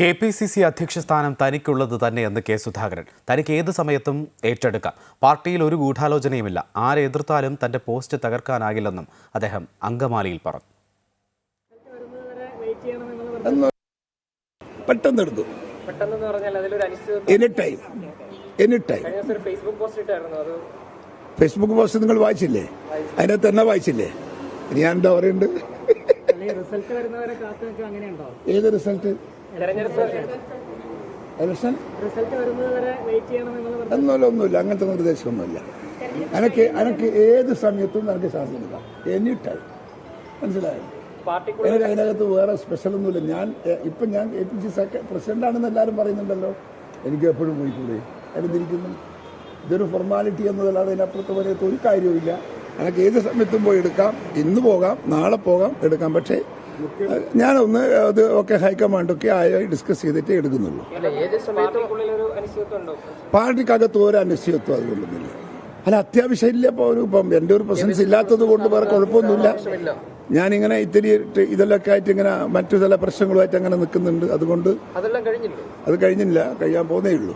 K P C C അധ്യക്ഷ സ്ഥാനം തനിക്കുള്ളത് തന്നെയെന്ന് കെ സുധാകരൻ. തനിക്ക് ഏത് സമയത്തും ഏറ്റെടുക്കാം. പാർട്ടിയിൽ ഒരു ഗൂഢാലോചനയുമില്ല. ആരെ എതിർത്താലും തന്റെ പോസ്റ്റ് തകർക്കാനാകില്ലെന്നും അദ്ദേഹം അങ്കമാലിയിൽ പറഞ്ഞു. പെട്ടെന്നെടുത്തു ഫേസ്ബുക്ക് പോസ്റ്റ് നിങ്ങൾ വായിച്ചില്ലേ? അതിനകത്ത് തന്നെ വായിച്ചില്ലേ? ഞാൻ എന്താ പറയുന്നുണ്ട് ഏത് റിസൾട്ട്? ഇലക്ഷൻ? എന്നുള്ള ഒന്നുമില്ല. അങ്ങനത്തെ നിർദ്ദേശമൊന്നുമില്ല. എനിക്ക് എനിക്ക് ഏത് സമയത്തും എനിക്ക് ശ്വാസം എടുക്കാം എനി ടൈം മനസ്സിലായോ എനിക്ക് അതിനകത്ത് വേറെ സ്പെഷ്യൽ ഒന്നുമില്ല. ഞാൻ ഇപ്പം ഞാൻ എ പി സി പ്രസിഡന്റ് ആണെന്ന് എല്ലാവരും പറയുന്നുണ്ടല്ലോ. എനിക്ക് എപ്പോഴും പോയിക്കൂടെ അതിനിരിക്കുന്നു ഇതൊരു ഫോർമാലിറ്റി എന്നതല്ലാതെ അതിനപ്പുറത്ത് വരെ ഒരു കാര്യവുമില്ല. എനിക്ക് ഏത് സമയത്തും പോയി എടുക്കാം. ഇന്ന് പോകാം നാളെ പോകാം എടുക്കാം. പക്ഷേ ഞാനൊന്ന് അത് ഒക്കെ ഹൈക്കമാൻഡൊക്കെ ആയി ഡിസ്കസ് ചെയ്തിട്ടേ എടുക്കുന്നുള്ളൂ. പാർട്ടിക്കകത്ത് ഒരു അനിശ്ചിതത്വം അതുകൊണ്ടൊന്നുമില്ല. അല്ല അത്യാവശ്യം ഇല്ല ഇപ്പോൾ ഒരു ഇപ്പം എന്റെ ഒരു പ്രസൻസ് ഇല്ലാത്തത് കൊണ്ട് വേറെ കുഴപ്പമൊന്നുമില്ല. ഞാനിങ്ങനെ ഇത്തിരി ഇതെല്ലാം ആയിട്ട് ഇങ്ങനെ മറ്റു ചില പ്രശ്നങ്ങളുമായിട്ട് അങ്ങനെ നിൽക്കുന്നുണ്ട്. അതുകൊണ്ട് അത് കഴിഞ്ഞില്ല കഴിയാൻ പോകുന്നേ ഉള്ളൂ.